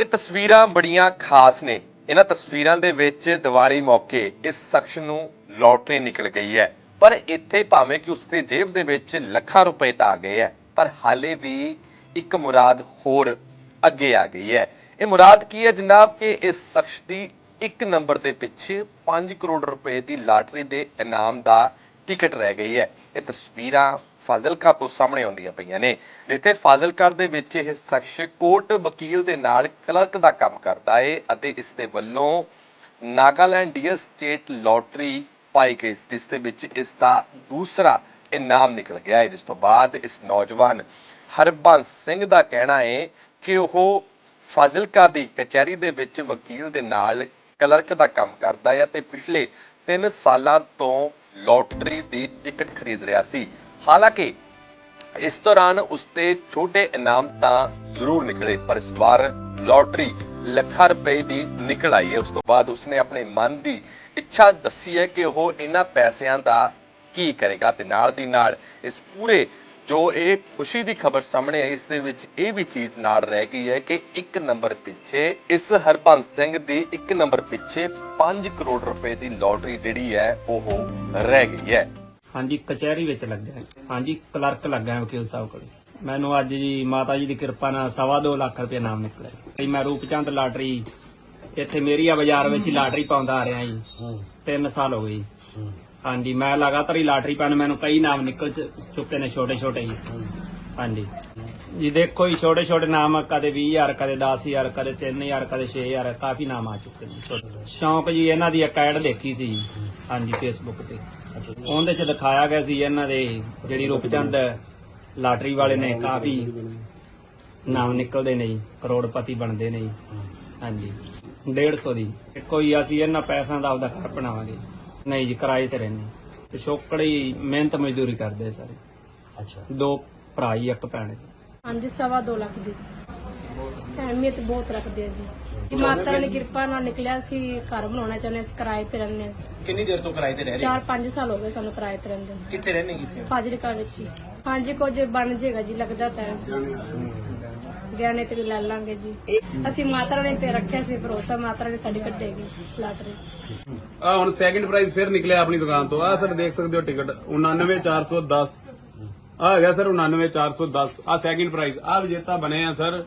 ਇਹ ਤਸਵੀਰਾਂ ਬੜੀਆਂ ਖਾਸ ਨੇ। ਇਹਨਾਂ ਤਸਵੀਰਾਂ ਦੇ ਵਿੱਚ ਦੀਵਾਲੀ ਮੌਕੇ ਇਸ ਸ਼ਖਸ ਨੂੰ ਲੋਟਰੀ ਨਿਕਲ ਗਈ ਹੈ। ਪਰ ਇੱਥੇ ਭਾਵੇਂ ਕਿ ਉਸਦੇ ਜੇਬ ਦੇ ਵਿੱਚ ਲੱਖਾਂ ਰੁਪਏ ਤਾਂ ਆ ਗਏ ਹੈ, ਪਰ ਹਾਲੇ ਵੀ ਇੱਕ ਮੁਰਾਦ ਹੋਰ ਅੱਗੇ ਆ ਗਈ ਹੈ। ਇਹ ਮੁਰਾਦ ਕੀ ਹੈ ਜਨਾਬ? ਕਿ ਇਸ ਸ਼ਖਸ ਦੀ ਇੱਕ ਨੰਬਰ ਦੇ ਪਿੱਛੇ 5 ਕਰੋੜ ਰੁਪਏ ਦੀ ਲਾਟਰੀ ਦੇ ਇਨਾਮ ਦਾ ਟਿਕਟ ਰਹਿ ਗਈ ਹੈ। ਇਹ ਤਸਵੀਰਾਂ ਫਾਜ਼ਿਲਕਾ ਤੋਂ ਸਾਹਮਣੇ ਆਉਂਦੀਆਂ ਪਈਆਂ ਨੇ, ਜਿੱਥੇ ਫਾਜ਼ਿਲਕਾ ਦੇ ਵਿੱਚ ਇਹ ਸ਼ਖਸ ਕੋਰਟ ਵਕੀਲ ਦੇ ਨਾਲ ਕਲਰਕ ਦਾ ਕੰਮ ਕਰਦਾ ਹੈ ਅਤੇ ਇਸ ਦੇ ਵੱਲੋਂ ਨਾਗਾਲੈਂਡ ਡੀਅਰ ਸਟੇਟ ਲੋਟਰੀ ਪਾਈ ਗਈ ਜਿਸ ਦੇ ਵਿੱਚ ਇਸ ਦਾ ਦੂਸਰਾ ਇਨਾਮ ਨਿਕਲ ਗਿਆ ਹੈ ਜਿਸ ਤੋਂ ਬਾਅਦ ਇਸ ਨੌਜਵਾਨ ਹਰਬੰਸ ਸਿੰਘ ਦਾ ਕਹਿਣਾ ਹੈ ਕਿ ਉਹ ਫਾਜ਼ਿਲਕਾ ਦੀ ਕਚਹਿਰੀ ਦੇ ਵਿੱਚ ਵਕੀਲ ਦੇ ਨਾਲ ਕਲਰਕ ਦਾ ਕੰਮ ਕਰਦਾ ਹੈ ਤੇ ਪਿਛਲੇ 3 ਸਾਲਾਂ ਤੋਂ ਲੋਟਰੀ ਦੀ ਟਿਕਟ ਖਰੀਦ ਰਿਹਾ ਸੀ। ਹਾਲਾਂਕਿ, ਇਸ ਦੌਰਾਨ ਉਸਤੇ ਛੋਟੇ ਇਨਾਮ ਤਾਂ ਜ਼ਰੂਰ ਨਿਕਲੇ, ਪਰ ਇਸ ਵਾਰ ਲੋਟਰੀ ਲੱਖਾਂ ਰੁਪਏ ਦੀ ਨਿਕਲ ਆਈ ਹੈ। ਉਸ ਤੋਂ ਬਾਅਦ ਉਸਨੇ ਆਪਣੇ ਮਨ ਦੀ ਇੱਛਾ ਦੱਸੀ ਹੈ ਕਿ ਉਹ ਇਹਨਾਂ ਪੈਸਿਆਂ ਦਾ ਕੀ ਕਰੇਗਾ ਤੇ ਨਾਲ ਦੀ ਨਾਲ ਇਸ ਪੂਰੇ ਜੋ ਇਹ ਖੁਸ਼ੀ ਦੀ ਖਬਰ ਸਾਹਮਣੇ ਆਈ, ਇਸ ਦੇ ਵਿੱਚ ਇਹ ਵੀ ਚੀਜ਼ ਨਾਲ ਰਹਿ ਗਈ ਹੈ ਕਿ ਇੱਕ ਨੰਬਰ ਪਿੱਛੇ, ਇਸ ਹਰਬੰਸ ਸਿੰਘ ਦੀ ਇੱਕ ਨੰਬਰ ਪਿੱਛੇ 5 ਕਰੋੜ ਰੁਪਏ ਦੀ ਲੋਟਰੀ ਜਿਹੜੀ ਹੈ, ਉਹ ਰਹਿ ਗਈ ਹੈ। ਹਾਂਜੀ ਕਚਹਿਰੀ ਵਿੱਚ ਲੱਗਾ ਹੈ। ਹਾਂਜੀ ਕਲਰਕ ਲੱਗਾ ਹੈ ਵਕੀਲ ਸਾਹਿਬ ਕੋਲ। ਮੈਨੂੰ ਅੱਜ ਜੀ ਮਾਤਾ ਜੀ ਦੀ ਕਿਰਪਾ ਨਾਲ ਸਵਾ ਦੋ ਲੱਖ ਰੁਪਏ ਨਾਮ ਨਿਕਲਿਆ। ਜੀ ਮੈਂ ਰੂਪਚੰਦ ਲਾਟਰੀ ਇੱਥੇ ਮੇਰੀਆ ਬਾਜ਼ਾਰ ਵਿੱਚ ਹੀ ਲਾਟਰੀ ਪਾਉਂਦਾ ਆ ਰਿਹਾ ਜੀ। ਤਿੰਨ ਸਾਲ ਹੋ ਗਏ ਜੀ। ਹਾਂਜੀ ਮੈਂ ਲਗਾਤਾਰ ਹੀ ਲਾਟਰੀ ਪਾਣ ਮੈਨੂੰ ਕਈ ਨਾਮ ਨਿਕਲ ਚ- ਚੁੱਕੇ ਨੇ ਛੋਟੇ ਛੋਟੇ ਜੀ ਹਾਂਜੀ। ਜੀ ਦੇਖੋ ਜੀ ਛੋਟੇ ਛੋਟੇ ਨਾਮ ਕਦੇ 20000 ਕਦੇ 10000 ਕਦੇ 3000 ਕਦੇ 6000 ਕਾਫੀ ਨਾਮ ਆ ਚੁੱਕੇ ਨੇ ਛੋਟੇ ਸ਼ੌਂਕ ਜੀ ਇਹਨਾਂ ਦੀ ਇੱਕ ਐਡ ਦੇਖੀ ਸੀ ਹਾਂਜੀ ਫੇਸਬੁੱਕ ਤੇ। ਉਹਦੇ ਚ ਦਿਖਾਇਆ ਗਿਆ ਸੀ ਇਹਨਾਂ ਦੇ ਜਿਹੜੀ ਰੂਪਚੰਦ ਲਾਟਰੀ ਵਾਲੇ ਨੇ ਕਾਫੀ ਨਾਮ ਨਿਕਲਦੇ ਨੇ ਜੀ ਕਰੋੜਪਤੀ ਬਣਦੇ ਨੇ ਜੀ। ਹਾਂਜੀ। 150 ਦੀ। ਕੋਈ ਅਸੀਂ ਇਹਨਾਂ ਪੈਸਿਆਂ ਦਾ ਆਪਦਾ ਘਰ ਬਣਾਵਾਂਗੇ। ਨਹੀਂ ਜੀ ਕਿਰਾਏ ਤੇ ਰਹਿੰਦੇ। ਪਿਛੋਕੜੀ ਮਿਹਨਤ ਮਜ਼ਦੂਰੀ ਕਰਦੇ ਸਾਰੇ। ਅੱਛਾ। ਦੋ ਭਰਾ ਹੀ ਇੱਕ ਭੈਣ ਜੀ। ਹਾਂਜੀ ਸਵਾ ਦੋ ਲੱਖ ਦੀ। ਅਹਿਮੀਅਤ ਬਹੁਤ ਰੱਖਦੇ ਆ ਜੀ। ਜੀ ਮਾਤਾ ਦੀ ਕਿਰਪਾ ਨਾਲ ਨਿਕਲਿਆ ਸੀ ਘਰ ਬਣਾਉਣਾ ਚਾਹੁੰਦੇ ਸੀ ਕਿਰਾਏ ਤੇ ਰਹਿੰਦੇ ਹਾਂ। ਕਿੰਨੀ ਦੇਰ ਤੋਂ ਕਿਰਾਏ ਤੇ ਰਹਿ ਰਹੇ? ਚਾਰ ਪੰਜ ਸਾਲ ਹੋ ਗਏ ਸਾਨੂੰ ਕਿਰਾਏ ਤੇ ਰਹਿੰਦੇ ਨੂੰ। ਕਿੱਥੇ ਰਹਿੰਦੇ ਕਿੱਥੇ ਫਾਜ਼ਿਲਕਾ ਵਿੱਚ ਹੀ। ਹਾਂਜੀ ਕੁਝ ਬਣ ਜਾਏਗਾ ਜੀ ਲੱਗਦਾ ਤਾਂ ਹੈ। ਗਹਿਣੇ ਤੇ ਵੀ ਲੈ ਲਾਂਗੇ ਜੀ। ਅਸੀਂ ਮਾਤਾ ਰਾਣੀ ਤੇ ਰੱਖਿਆ ਸੀ ਭਰੋਸਾ ਮਾਤਾ ਰਾਣੀ ਸਾਡੀ ਕੱਢੇਗੀ ਲਾਟਰੀ ਆ ਹੁਣ ਸੈਕਿੰਡ ਪ੍ਰਾਈਜ਼ ਫਿਰ ਨਿਕਲਿਆ ਆਪਣੀ ਦੁਕਾਨ ਤੋਂ। ਆ ਸਰ ਦੇਖ ਸਕਦੇ ਹੋ ਟਿਕਟ 99410 ਆ ਹੈਗਾ ਸਰ 99410 ਆ ਸੈਕਿੰਡ ਪ੍ਰਾਈਜ਼ ਆ ਵਿਜੇਤਾ ਬਣੇ ਆ ਸਰ।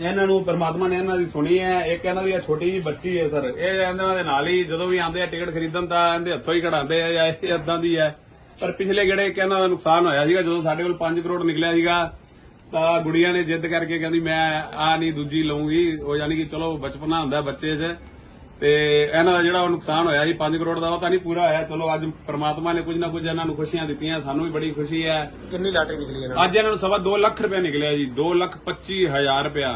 ਇਹਨਾਂ ਨੂੰ ਪਰਮਾਤਮਾ ਨੇ ਇਹਨਾਂ ਦੀ ਸੁਣੀ ਹੈ, ਇੱਕ ਇਹਨਾਂ ਦੀ ਛੋਟੀ ਜੀ ਬੱਚੀ ਹੈ ਸਰ। ਇਹ ਇਹਨਾਂ ਦੇ ਨਾਲ ਹੀ ਜਦੋਂ ਵੀ ਆਉਂਦੇ ਆ ਟਿਕਟ ਖਰੀਦਣ ਤਾਂ ਇਹਦੇ ਹੱਥੋਂ ਹੀ ਕਢਾਉਂਦੇ ਆ ਜਾਂ ਇਹ ਇਦਾਂ ਦੀ ਹੈ। ਪਰ ਪਿਛਲੇ ਗੇੜੇ ਇੱਕ ਇਹਨਾਂ ਦਾ ਨੁਕਸਾਨ ਹੋਇਆ ਸੀਗਾ, ਜਦੋਂ ਸਾਡੇ ਕੋਲ 5 ਕਰੋੜ ਨਿਕਲਿਆ ਸੀਗਾ, ਤਾਂ ਗੁੜੀਆਂ ਨੇ ਜਿੱਦ ਕਰਕੇ ਕਹਿੰਦੀ, ਮੈਂ ਆ ਨਹੀਂ ਦੂਜੀ ਲਵਾਂਗੀ ਉਹ ਯਾਨੀ ਕਿ ਚਲੋ ਬਚਪਨਾ ਹੁੰਦਾ ਬੱਚੇ 'ਚ। ਤੇ ਇਹਨਾਂ ਦਾ ਜਿਹੜਾ ਉਹ ਨੁਕਸਾਨ ਹੋਇਆ ਸੀ 5 ਕਰੋੜ ਦਾ ਉਹ ਤਾਂ ਨਹੀਂ ਪੂਰਾ ਹੋਇਆ। ਚਲੋ ਅੱਜ ਪ੍ਰਮਾਤਮਾ ਨੇ ਕੁਝ ਨਾ ਕੁਝ ਇਹਨਾਂ ਨੂੰ ਖੁਸ਼ੀਆਂ ਦਿੱਤੀਆਂ ਸਾਨੂੰ ਵੀ ਬੜੀ ਖੁਸ਼ੀ ਹੈ। ਕਿੰਨੀ ਲਾਟਰੀ ਨਿਕਲੀ ਇਹਨਾਂ ਅੱਜ ਇਹਨਾਂ ਨੂੰ ਸਵਾ 2 ਲੱਖ ਰੁਪਏ ਨਿਕਲਿਆ ਜੀ 2 ਲੱਖ 25 ਹਜ਼ਾਰ ਰੁਪਇਆ।